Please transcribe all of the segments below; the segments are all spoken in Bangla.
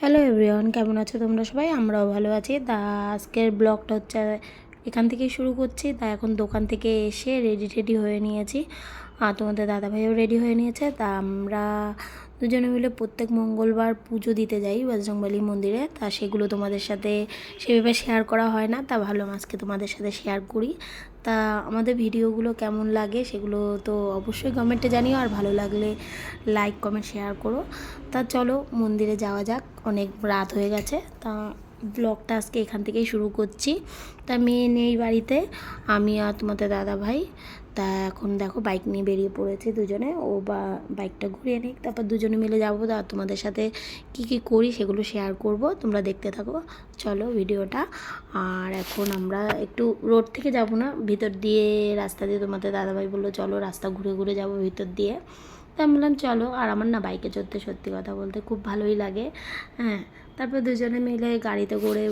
হ্যালো এভরিওয়ান, কেমন আছো তোমরা সবাই? আমরাও ভালো আছি। তা আজকের ব্লগটা হচ্ছে এখান থেকে শুরু করছি। তা এখন দোকান থেকে এসে রেডি টেডি হয়ে নিয়েছি। আর তোমাদের দাদাভাইও রেডি হয়ে নিয়েছে। তা আমরা দুজনে মিলে প্রত্যেক মঙ্গলবার পুজো দিতে যাই বজরংবলী মন্দিরে। তা সেগুলো তোমাদের সাথে সেভাবে শেয়ার করা হয় না। তা ভালো আজকে তোমাদের সাথে শেয়ার করি। তা আমাদের ভিডিওগুলো কেমন লাগে সেগুলো তো অবশ্যই কমেন্টে জানিও। আর ভালো লাগলে লাইক কমেন্ট শেয়ার করো। তা চলো মন্দিরে যাওয়া যাক। অনেক রাত হয়ে গেছে। তা ব্লগটা আজকে এখান থেকেই শুরু করছি। তা মেয়ে নেই বাড়িতে। আমি আর তোমাদের দাদা ভাই তা এখন দেখো বাইক নিয়ে বেরিয়ে পড়েছে দুজনে। ও বা বাইকটা ঘুরিয়ে নিক, তারপর দুজনে মিলে যাব। তা তোমাদের সাথে কি কি করি সেগুলো শেয়ার করব, তোমরা দেখতে থাকো। চলো ভিডিওটা। আর এখন আমরা একটু রোড থেকে যাব না, ভিতর দিয়ে রাস্তা দিয়ে তোমাদের দাদাভাই বলল, চলো রাস্তা ঘুরে ঘুরে যাব ভিতর দিয়ে। তা আমি বললাম, চলো, আর আমার না বাইকে চড়তে সত্যি কথা বলতে খুব ভালোই লাগে। হ্যাঁ তারপর দুজনে মিলে গাড়িতে করে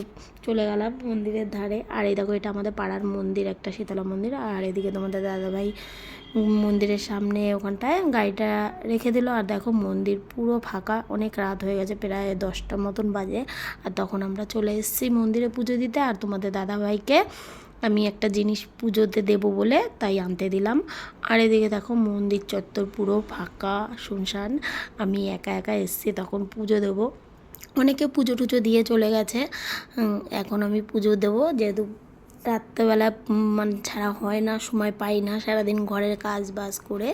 চলে গেলাম মন্দিরের ধারে। আর এই দেখো, এটা আমাদের পাড়ার মন্দির, একটা শীতলা মন্দির। আর এদিকে তোমাদের দাদাভাই মন্দিরের সামনে ওখানটায় গাড়িটা রেখে দিল। আর দেখো, মন্দির পুরো ফাঁকা, অনেক রাত হয়ে গেছে, প্রায় দশটার মতন বাজে। আর তখন আমরা চলে এসেছি মন্দিরে পুজো দিতে। আর তোমাদের দাদাভাইকে আমি একটা জিনিস পুজোতে দেব বলে তাই আনতে দিলাম। আর এদিকে দেখো মন্দির চত্বর পুরো ফাঁকা, শুনশান। আমি একা একা এসছি তখন পুজো দেবো। অনেকে পুজো টুজো দিয়ে চলে গেছে। এখন আমি পুজো দেবো যেহেতু রাত্রেবেলা মানে ছাড়া হয় না, সময় পাই না সারাদিন ঘরের কাজ বাজ করে।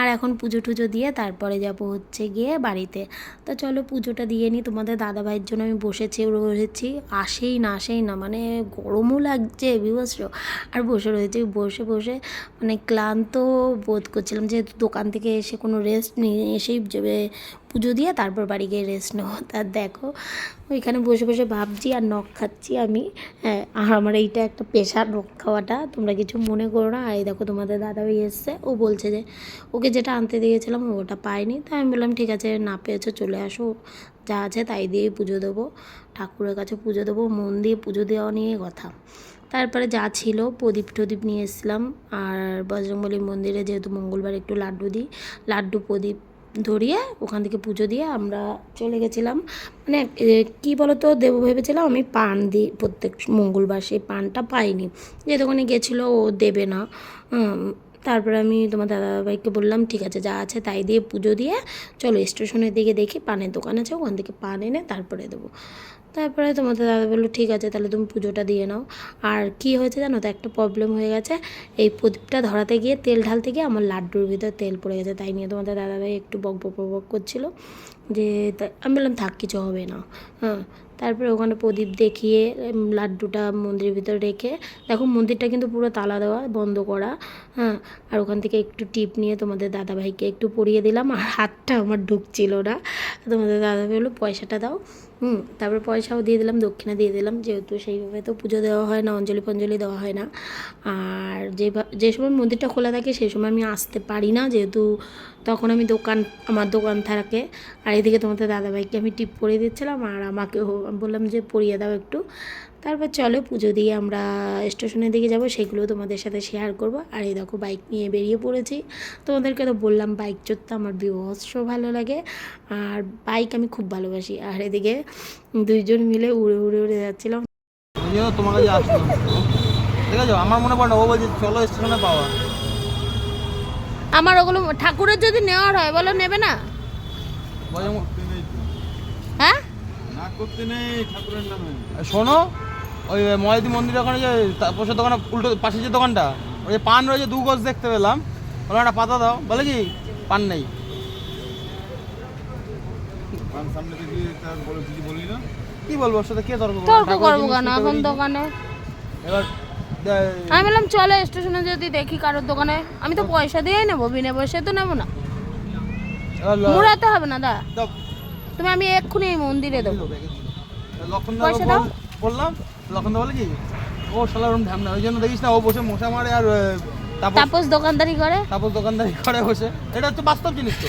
আর এখন পুজো টুজো দিয়ে তারপরে যাব হচ্ছে গিয়ে বাড়িতে। তো চলো পুজোটা দিয়ে নিই। তোমাদের দাদাভাইয়ের জন্য আমি বসেছি, রয়েছি। আসেই না আসেই না মানে গরমও লাগছে বিভৎস আর বসে রয়েছি, বসে বসে মানে ক্লান্ত বোধ করছিলাম যেহেতু দোকান থেকে এসে কোনো রেস্ট নিয়ে এসেই পুজো দিয়ে, তারপর বাড়ি গিয়ে রেস্ট নেব। তার দেখো ওইখানে বসে বসে ভাবছি আর নখ খাচ্ছি আমি। হ্যাঁ আমার এইটা একটা পেশা নখ খাওয়াটা। তোমরা কিছু মনে করো না। আর এই দেখো তোমাদের দাদা দাদাভাই এসছে। ও বলছে যে, ওকে যেটা আনতে দিয়েছিলাম ওটা পায়নি। তাই আমি বললাম, ঠিক আছে, না পেয়েছ, চলে আসো। যা আছে তাই দিয়েই পুজো দেবো। ঠাকুরের কাছে পুজো দেবো, মন দিয়ে পুজো দেওয়া নিয়ে কথা। তারপরে যা ছিল, প্রদীপ টদীপ নিয়ে এসেছিলাম। আর বজরংবলী মন্দিরে যেহেতু মঙ্গলবার একটু লাড্ডু দিই, লাড্ডু, প্রদীপ ধরিয়ে ওখান থেকে পুজো দিয়ে আমরা চলে গেছিলাম। মানে কী বলতো, দেবো ভেবেছিলাম আমি পান দিই, প্রত্যেক মঙ্গলবার সেই পানটা পাইনি। যে দোকানে গেছিল, ও দেবে না। তারপরে আমি তোমার দাদাভাইকে বললাম, ঠিক আছে, যা আছে তাই দিয়ে পুজো দিয়ে চলো স্টেশনের দিকে দেখি, পানের দোকান আছে, ওখান থেকে পান এনে তারপরে দেবো। তারপরে তোমাদের দাদা বলল, ঠিক আছে, তাহলে তুমি পুজোটা দিয়ে নাও। আর কি হয়েছে জানো তো, একটা প্রবলেম হয়ে গেছে। এই প্রদীপটা ধরাতে গিয়ে, তেল ঢালতে গিয়ে আমার লাড্ডুর ভিতর তেল পড়ে গেছে। তাই নিয়ে তোমাদের দাদাভাই একটু বক বক বক করছিল যে আমি বললাম, থাক, কিছু হবে না। হ্যাঁ তারপরে ওখানে প্রদীপ দেখিয়ে লাড্ডুটা মন্দিরের ভিতরে রেখে, দেখো মন্দিরটা কিন্তু পুরো তালা দেওয়া, বন্ধ করা। হ্যাঁ আর ওখান থেকে একটু টিপ নিয়ে তোমাদের দাদাভাইকে একটু পরিয়ে দিলাম। আর হাতটা আমার ঢুকছিল না। তোমাদের দাদাভাই বলল, পয়সাটা দাও। হুম, তারপরে পয়সাও দিয়ে দিলাম, দক্ষিণা দিয়ে দিলাম, যেহেতু সেইভাবে তো পুজো দেওয়া হয় না, অঞ্জলি ফঞ্জলি দেওয়া হয় না। আর যে সময় মন্দিরটা খোলা থাকে সেই সময় আমি আসতে পারি না, যেহেতু তখন আমি দোকান, আমার দোকান থাকে। আর এদিকে তোমাদের দাদাভাইকে আমি টিপ পরিয়ে দিচ্ছিলাম, আর আমাকে বললাম যে পরিয়ে দাও একটু। তারপর চলো পুজো দিয়ে আমরা স্টেশনের দিকে যাব সেগুলো তোমাদের সাথে শেয়ার করব। আর এই দেখো বাইক নিয়ে বেরিয়ে পড়েছি। তোমাদেরকে তো বললাম বাইক চড়তে আমার বিভৎস ভালো লাগে। আর বাইক আমি খুব ভালোবাসি। আর এদিকে দুইজন মিলে উড়ে উড়ে উড়ে যাচ্ছিলাম। তোমার কাছে আসলাম। ঠিক আছে আমার মনে পড়ে না ও বলছে চলো স্টেশনে পাওয়া। আমার ওগুলো ঠাকুরের যদি নেওয়ার হয় বলো নেবে না? হ্যাঁ না করতে নেই ঠাকুরের নামে। শোনো ওই ময়দি মন্দিরের ওখানে যে তাপসের দোকানে উল্টো পাশে যে দোকানটা ওই যে পান রয়েছে দু গজ দেখতে পেলাম। বলে একটা পাতা দাও। বলে কি পান নেই। পান সামনে থেকে তার বলে কিছু বললি। না কি বলব ওর সাথে কে তর্ক তর্ক করব কেন এখন দোকানে? এবার আমি বললাম চলো স্টেশনে যদি দেখি কারোর দোকানে। আমি তো পয়সা দিয়েই নেব বিনা পয়সা তো নেব না। মুড়াতে হবে না দা তুমি আমি এক্ষুনি এই মন্দিরে দেবো। পয়সা দাও। বললাম লক্ষণ বলে কি ও শালা ওরম ঢ্যামনা ওই জন্য দেখিস না ও বসে মশা মারে আর তাপস দোকানদারি করে তাপস দোকানদারি করে বসে এটা হচ্ছে বাস্তব জিনিস তো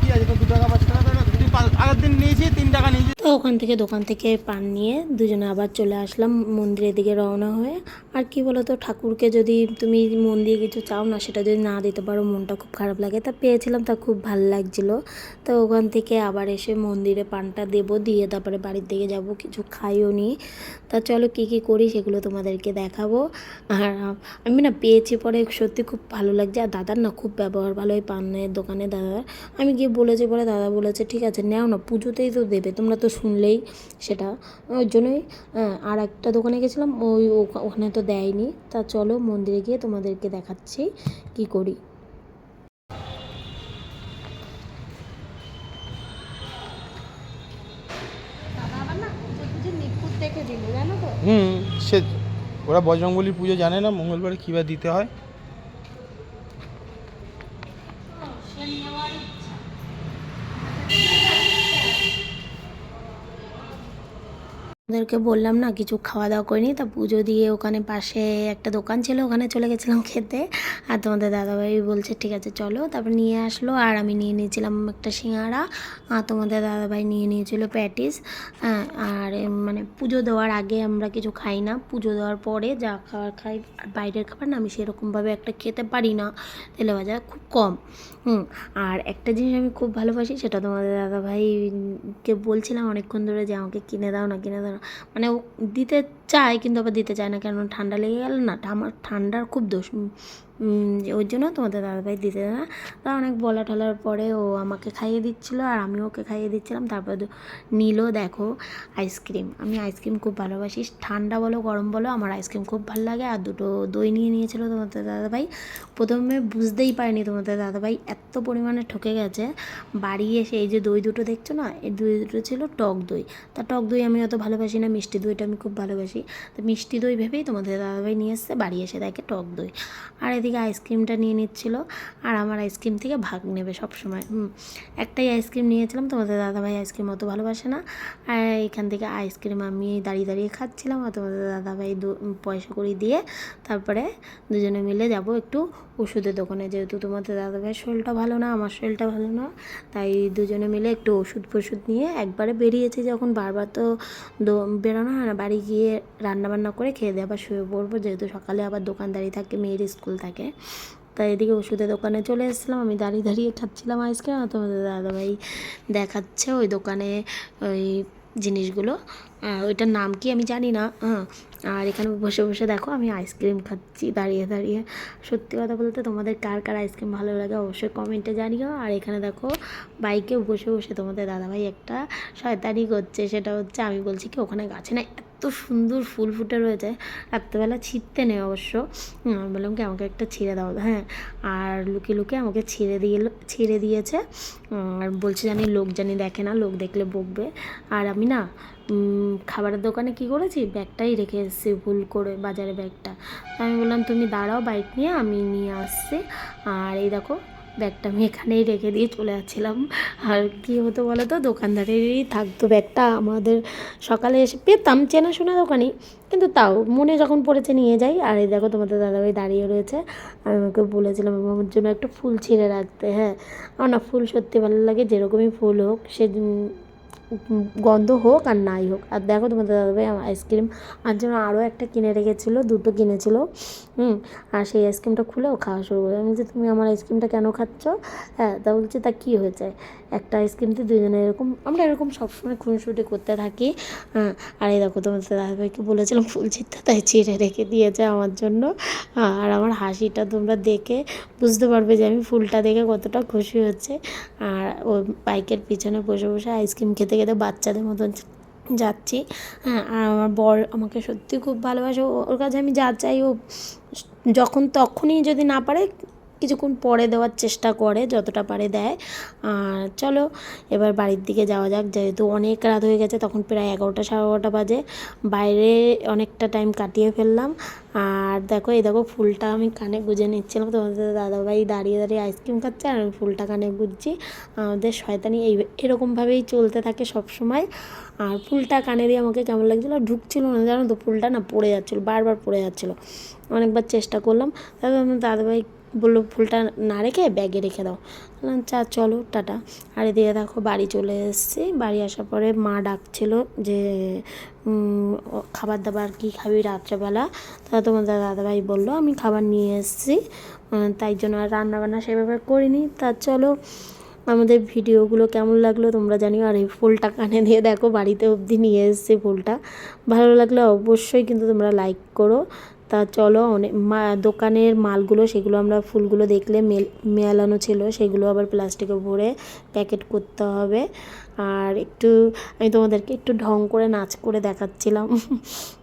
কি আছে তো দু টাকা পাঁচ টাকা তুই আগের দিন নিয়েছি, তিন টাকা তো ওখান থেকে দোকান থেকে পান নিয়ে দুজনে আবার চলে আসলাম মন্দিরের দিকে রওনা হয়ে। আর কি বলো তো ঠাকুরকে যদি তুমি মন দিয়ে কিছু চাও না, সেটা যদি না দিতে পারো, মনটা খুব খারাপ লাগে। তা পেয়েছিলাম, তা খুব ভালো লাগছিল। তো ওখান থেকে আবার এসে মন্দিরে পানটা দেবো, দিয়ে তারপরে বাড়ির দিকে যাব, কিছু খাইও নি। তা চলো কী কী করি সেগুলো তোমাদেরকে দেখাবো। আর আমি না পেয়েছি পরে, সত্যি খুব ভালো লাগছে। আর দাদার না খুব ব্যবহার ভালো এই পানের দোকানে, দাদার। আমি গিয়ে বলেছি পরে, দাদা বলেছে, ঠিক আছে, নাও। না পুজোতেই তো দেবে তোমরা তো শুনলেই সেটা। ওই জন্যই হ্যাঁ, আর একটা দোকানে গেছিলাম ওই ওখানে তো দেয়নি। তা চলো মন্দিরে গিয়ে তোমাদেরকে দেখাচ্ছি কি করি। হুম সে ওরা বজরংবলী পুজো জানে না মঙ্গলবারে কী কীভাবে দিতে হয়। ওদেরকে বললাম না কিছু খাওয়া দাওয়া করিনি তা পুজো দিয়ে ওখানে পাশে একটা দোকান ছিল ওখানে চলে গেছিলাম খেতে। আর তোমাদের দাদাভাই বলছে ঠিক আছে চলো। তারপর নিয়ে আসলো আর আমি নিয়ে নিয়েছিলাম একটা সিঙ্গাড়া আর তোমাদের দাদাভাই নিয়ে নিয়েছিল প্যাটিস। হ্যাঁ, আর মানে পুজো দেওয়ার আগে আমরা কিছু খাই না। পুজো দেওয়ার পরে যা খাবার খাই আর বাইরের খাবার না আমি সেরকমভাবে একটা খেতে পারি না। তেলে ভাজা খুব কম। হুম আর একটা জিনিস আমি খুব ভালোবাসি সেটা তোমাদের দাদাভাইকে বলছিলাম অনেকক্ষণ ধরে যে আমাকে কিনে দাও না কিনে দাও না। মানে দিতে চায় কিন্তু আবার দিতে চায় না। কেন ঠান্ডা লেগে গেল না আমার ঠান্ডার খুব দোষ। ওই জন্য তোমাদের দাদাভাই দিতে না। তা অনেক বলা টলার পরে ও আমাকে খাইয়ে দিচ্ছিল আর আমি ওকে খাইয়ে দিচ্ছিলাম। তারপর নিল, দেখো আইসক্রিম আমি আইসক্রিম খুব ভালোবাসি। ঠান্ডা বলো, গরম বলো, আমার আইসক্রিম খুব ভালো লাগে। আর দুটো দই নিয়ে নিয়েছিল তোমাদের দাদাভাই। প্রথমে বুঝতেই পারিনি তোমাদের দাদাভাই এত পরিমাণে ঠকে গেছে। বাড়ি এসে এই যে দই দুটো দেখছ না? এই দই দুটো ছিল টক দই। তা টক দই আমি অত ভালোবাসি না, মিষ্টি দইটা আমি খুব ভালোবাসি। তো মিষ্টি দই ভেবেই তোমাদের দাদাভাই নিয়ে এসছে, বাড়ি এসে দেখে টক দই। আর এদিকে আইসক্রিমটা নিয়ে নিচ্ছিল আর আমার আইসক্রিম থেকে ভাগ নেবে সব সময় হুম, একটাই আইসক্রিম নিয়েছিলাম, তোমাদের দাদাভাই আইসক্রিম অত ভালোবাসে না। আর এখান থেকে আইসক্রিম আমি দাঁড়িয়ে দাঁড়িয়ে খাচ্ছিলাম আর তোমাদের দাদাভাই পয়সা করি দিয়ে তারপরে দুজনে মিলে যাব একটু ওষুধের দোকানে। যেহেতু তোমাদের দাদাভাইয়ের শরীরটা ভালো না, আমার শরীরটা ভালো না, তাই দুজনে মিলে একটু ওষুধ ফষুধ নিয়ে একবারে বেরিয়েছি যখন বারবার তো বেরোনো হয় না, বাড়ি গিয়ে রান্নাবান্না করে খেয়ে দিয়ে আবার শুয়ে পড়ব। যেহেতু সকালে আবার দোকানদারি থাকে, মেয়ের স্কুল থাকে। তাই এদিকে ওষুধের দোকানে চলে এসেছিলাম। আমি দাঁড়িয়ে দাঁড়িয়ে খাচ্ছিলাম আইসক্রিম। আর তোমাদের দাদাভাই দেখাচ্ছে ওই দোকানে ওই জিনিসগুলো। ওইটার নাম কি আমি জানি না। হ্যাঁ আর এখানে বসে বসে দেখো, আমি আইসক্রিম খাচ্ছি দাঁড়িয়ে দাঁড়িয়ে। সত্যি কথা বলতে তোমাদের কার কার আইসক্রিম ভালো লাগে অবশ্যই কমেন্টে জানিও। আর এখানে দেখো বাইকে বসে বসে তোমাদের দাদাভাই একটা শয়তানি করছে। সেটা হচ্ছে আমি বলছি কি, ওখানে গাছে না এত সুন্দর ফুল ফুটে রয়েছে। রাত্রেবেলা ছিঁড়তে নেই অবশ্য। বললাম কি, আমাকে একটা ছিঁড়ে দাও হ্যাঁ। আর লুকিয়ে লুকিয়ে আমাকে ছিঁড়ে দিয়ে, ছিঁড়ে দিয়েছে। আর বলছে জানি লোক জানি দেখে না, লোক দেখলে বকবে। আর আমি না খাবারের দোকানে কি করেছি? ব্যাগটাই রেখে এসেছি, ভুল করে বাজারে ব্যাগটা। আমি বললাম, তুমি দাঁড়াও, বাইক নিয়ে, আমি নিয়ে আসছি। আর এই দেখো ব্যাগটা আমি এখানেই রেখে দিয়ে চলে যাচ্ছিলাম। আর কি হতো বলো তো দোকানদারেরই থাকতো ব্যাগটা। আমাদের সকালে এসে পেতাম চেনাশোনা দোকানই, কিন্তু তাও মনে যখন পড়েছে নিয়ে যাই। আর এই দেখো তোমাদের দাদাভাই দাঁড়িয়ে রয়েছে। আমি ওকে বলেছিলাম আমার জন্য একটা ফুল ছিঁড়ে রাখতে। হ্যাঁ আমার না ফুল সত্যি ভালো লাগে, যেরকমই ফুল হোক, সে গন্ধ হোক আর নাই হোক। আর দেখো তোমাদের দাদাভাই আইসক্রিম আর জন্য আরও একটা কিনে রেখেছিলো, দুটো কিনেছিল, হুম, আর সেই আইসক্রিমটা খুলেও খাওয়া শুরু করে। আমি যে তুমি আমার আইসক্রিমটা কেন খাচ্ছ? হ্যাঁ তা বলছে, তা কী হয়েছে? একটা আইসক্রিমতে দুজনে এরকম, আমরা এরকম সবসময় খুনসুটি করতে থাকি হ্যাঁ আর এই দেখো তোমাদের দাদাভাইকে বলেছিলাম, ফুল ছিঁড়তে তাই ছিঁড়ে রেখে দিয়েছে আমার জন্য। আর আমার হাসিটা তোমরা দেখে বুঝতে পারবে যে আমি ফুলটা দেখে কতটা খুশি হচ্ছে। আর ও বাইকের পিছনে বসে বসে আইসক্রিম খেতে খেতে বাচ্চাদের মতন যাচ্ছি। হ্যাঁ আর আমার বর আমাকে সত্যি খুব ভালোবাসে। ওর কাছে আমি যা চাই ও, যখন তখনই যদি না পারে কিছুক্ষণ পরে দেওয়ার চেষ্টা করে, যতটা পারে দেয়। আর চলো, এবার বাড়ির দিকে যাওয়া যাক। যেহেতু অনেক রাত হয়ে গেছে, তখন প্রায় এগারোটা, সাড়ে এগারোটা বাজে। বাইরে অনেকটা টাইম কাটিয়ে ফেললাম। আর দেখো, এই দেখো ফুলটা আমি কানে গুজে নিচ্ছিলাম। তোমাদের দাদাভাই দাঁড়িয়ে দাঁড়িয়ে আইসক্রিম খাচ্ছে, আর আমি ফুলটা কানে গুজছি। আমাদের শয়তানি এই, এরকমভাবেই চলতে থাকে সব সময় আর ফুলটা কানে দিয়ে আমাকে কেমন লাগছিল? ঢুকছিল না, জানো তো, ফুলটা না পড়ে যাচ্ছিল, বারবার পড়ে যাচ্ছিল। অনেকবার চেষ্টা করলাম। তারপর আমার দাদাভাই বলল, ফুলটা না রেখে ব্যাগে রেখে দাও। বললাম চা চলো, টাটা। আর এদিকে দেখো, বাড়ি চলে এসেছি। বাড়ি আসার পরে মা ডাকছিল যে খাবার দাবার কী খাবি রাত্রেবেলা? তা তোমাদের দাদাভাই বলল, আমি খাবার নিয়ে এসেছি। তাই জন্য আর রান্নাবান্না সেভাবে করিনি। তা চলো, আমাদের ভিডিওগুলো কেমন লাগল তোমরা জানিও। আর এই ফুলটা কানে দিয়ে দেখো, বাড়িতে অবধি নিয়ে এসেছি ফুলটা। ভালো লাগলে অবশ্যই কিন্তু তোমরা লাইক করো। তা চলো, অনেক মা, দোকানের মালগুলো, সেগুলো আমরা ফুলগুলো দেখলে মেল, মেলানো ছিল, সেগুলো আবার প্লাস্টিকে ভরে প্যাকেট করতে হবে। আর একটু, আমি তোমাদেরকে একটু ঢং করে নাচ করে দেখাচ্ছিলাম।